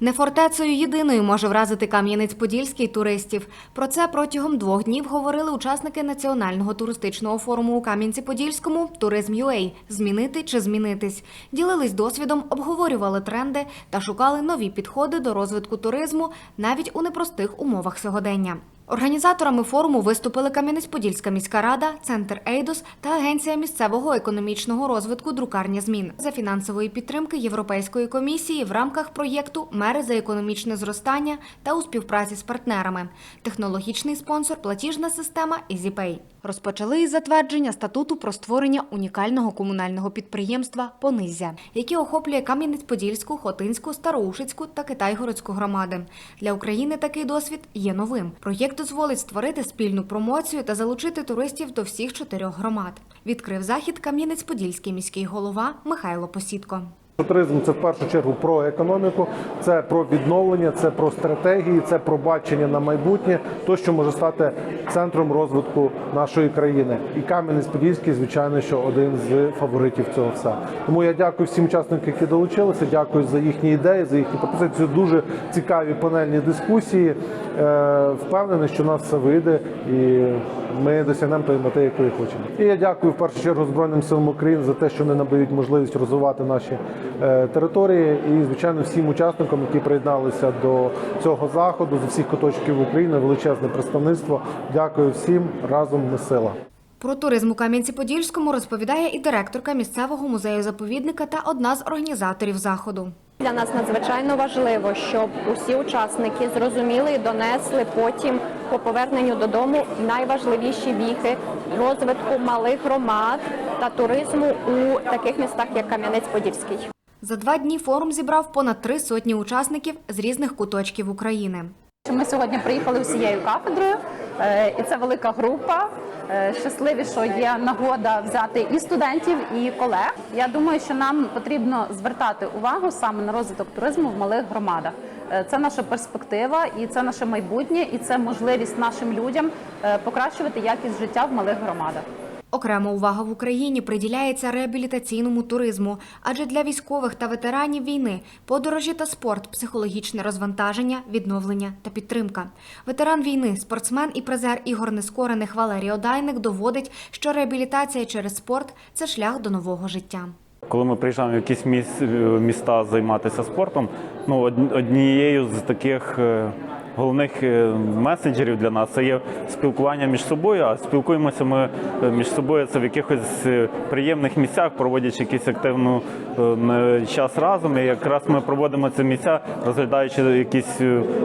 Не фортецею єдиною може вразити Кам'янець-Подільський туристів. Про це протягом двох днів говорили учасники національного туристичного форуму у Кам'янці-Подільському Туризм UA. – змінити чи змінитись. Ділились досвідом, обговорювали тренди та шукали нові підходи до розвитку туризму навіть у непростих умовах сьогодення. Організаторами форуму виступили Кам'янець-Подільська міська рада, центр Ейдос та Агенція місцевого економічного розвитку друкарня змін за фінансової підтримки Європейської комісії в рамках проєкту Мери за економічне зростання та у співпраці з партнерами. Технологічний спонсор платіжна система EasyPay. Розпочали із затвердження статуту про створення унікального комунального підприємства Понизя, яке охоплює Кам'янець-Подільську, Хотинську, Староушицьку та Китайгородську громади. Для України такий досвід є новим. Проєкт дозволить створити спільну промоцію та залучити туристів до всіх чотирьох громад. Відкрив захід Кам'янець-Подільський міський голова Михайло Посідко. Туризм це в першу чергу про економіку, це про відновлення, це про стратегії, це про бачення на майбутнє, то що може стати центром розвитку нашої країни. І Кам'янець-Подільський, звичайно, що один з фаворитів цього все. Тому я дякую всім учасникам, які долучилися. Дякую за їхні ідеї, за їхні пропозиції. Дуже цікаві панельні дискусії. Е, Впевнений, що у нас все вийде і ми досягнемо тої мети, якої хочемо. І я дякую в першу чергу Збройним силам України за те, що вони надають можливість розвивати наші е, території, і звичайно всім учасникам, які приєдналися до цього заходу з усіх куточків України, величезне представництво. Дякую всім разом ми сила. Про туризм у Кам'янці-Подільському розповідає і директорка місцевого музею-заповідника та одна з організаторів заходу. Для нас надзвичайно важливо, щоб усі учасники зрозуміли і донесли потім по поверненню додому найважливіші віхи розвитку малих громад та туризму у таких містах, як Кам'янець-Подільський. За два дні форум зібрав понад три сотні учасників з різних куточків України. Ми сьогодні приїхали всією кафедрою, і це велика група. Е, Щасливі, що є нагода взяти і студентів, і колег. Я думаю, що нам потрібно звертати увагу саме на розвиток туризму в малих громадах. Е, Це наша перспектива, і це наше майбутнє, і це можливість нашим людям е, покращувати якість життя в малих громадах. Окрема увага в Україні приділяється реабілітаційному туризму, адже для військових та ветеранів війни подорожі та спорт, психологічне розвантаження, відновлення та підтримка. Ветеран війни, спортсмен і призер ігор нескорених Валерій Одайник доводить, що реабілітація через спорт це шлях до нового життя. Коли ми приїжджаємо в якісь міс- міста займатися спортом, ну од- однією з таких е, головних е, меседжерів для нас це є спілкування між собою. А спілкуємося ми е, між собою це в якихось е, приємних місцях, проводячи якийсь активну е, час разом. І якраз ми проводимо ці місця, розглядаючи якісь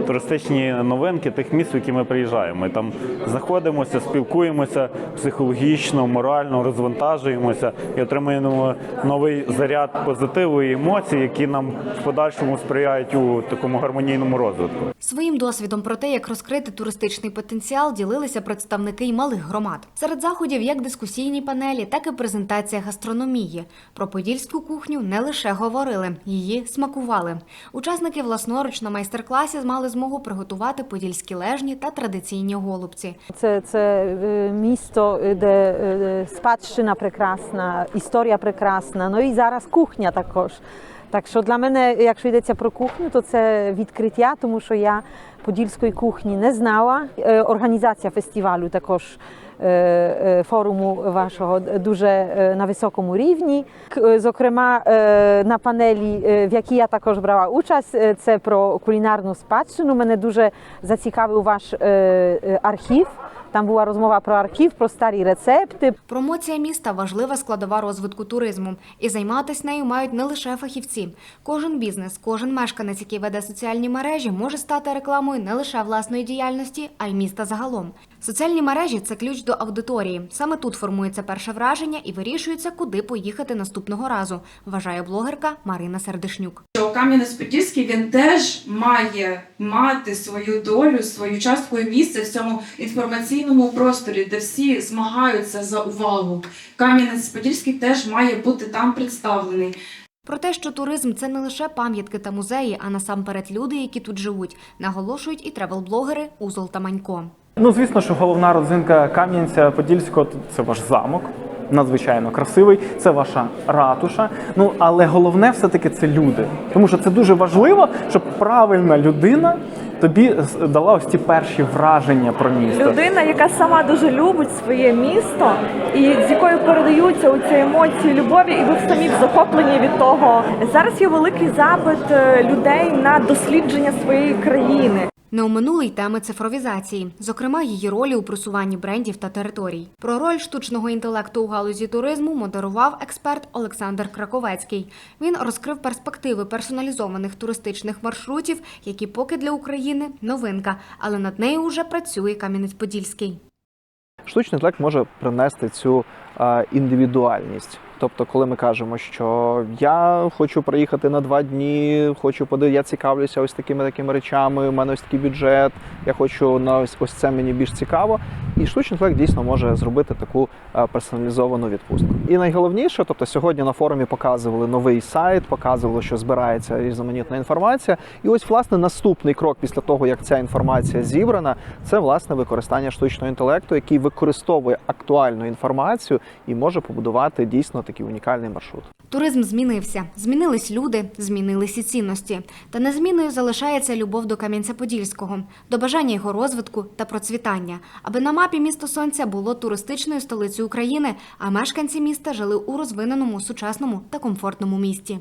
туристичні новинки тих міст, в які ми приїжджаємо. Ми там знаходимося, спілкуємося психологічно, морально, розвантажуємося і отримуємо новий заряд позитиву і емоцій, які нам в подальшому сприяють у такому гармонійному розвитку. Своїм досвідом про те, як розкрити туристичний потенціал, ділилися представники й малих громад. Серед заходів як дискусійні панелі, так і презентація гастрономії. Про подільську кухню не лише говорили, її смакували. Учасники власноруч на майстер-класі мали змогу приготувати подільські лежні та традиційні голубці. Це, це е, місто, е, де е, спадщина прекрасна, історія прекрасна. Ну і зараз кухня також. Так що для мене, якщо йдеться про кухню, то це відкриття, тому що я подільської кухні не знала. Е, Організація фестивалю також. е, е, Форуму вашого дуже на високому рівні. Зокрема, на панелі, в якій я також брала участь, це про кулінарну спадщину. Мене дуже зацікавив ваш архів. Там була розмова про архів, про старі рецепти. Промоція міста важлива складова розвитку туризму, і займатися нею мають не лише фахівці. Кожен бізнес, кожен мешканець, який веде соціальні мережі, може стати рекламою не лише власної діяльності, а й міста загалом. Соціальні мережі це ключ до аудиторії. Саме тут формується перше враження і вирішується, куди поїхати наступного разу. Вважає блогерка Марина Сердишнюк. що Кам'янець-Подільський він теж має мати свою долю, свою частку і місце в цьому інформаційному просторі, де всі змагаються за увагу. Кам'янець-Подільський теж має бути там представлений. Про те, що туризм це не лише пам'ятки та музеї, а насамперед люди, які тут живуть, наголошують і тревел-блогери Узол та Манько. Ну, звісно, що головна родзинка Кам'янця Подільського це ваш замок. Надзвичайно красивий, це ваша ратуша. Ну але головне все-таки це люди. Тому що це дуже важливо, щоб правильна людина тобі дала ось ці перші враження про місто. людина, яка сама дуже любить своє місто, і з якою передаються оці емоції любові, і ви самі захоплені від того. Зараз є великий запит е, людей на дослідження своєї країни. Не оминули й теми цифровізації, зокрема її ролі у просуванні брендів та територій. Про роль штучного інтелекту у галузі туризму модерував експерт Олександр Краковецький. Він розкрив перспективи персоналізованих туристичних маршрутів, які поки для України новинка, але над нею вже працює Кам'янець-Подільський. Штучний інтелект може принести цю індивідуальність. Тобто, коли ми кажемо, що я хочу приїхати на два дні, хочу подивитися, я цікавлюся ось такими такими речами, у мене ось такий бюджет, я хочу на ось, ось це мені більш цікаво. І штучний інтелект дійсно може зробити таку е, персоналізовану відпустку. І найголовніше, тобто сьогодні на форумі показували новий сайт, показували, що збирається різноманітна інформація. І ось власне наступний крок після того, як ця інформація зібрана, це власне використання штучного інтелекту, який використовує актуальну інформацію і може побудувати дійсно такий унікальний маршрут. Туризм змінився, змінились люди, змінились і цінності. Та незмінною залишається любов до Кам'янця-Подільського, до бажання його розвитку та процвітання, аби на мапі місто Сонця було туристичною столицею України, а мешканці міста жили у розвиненому, сучасному та комфортному місті.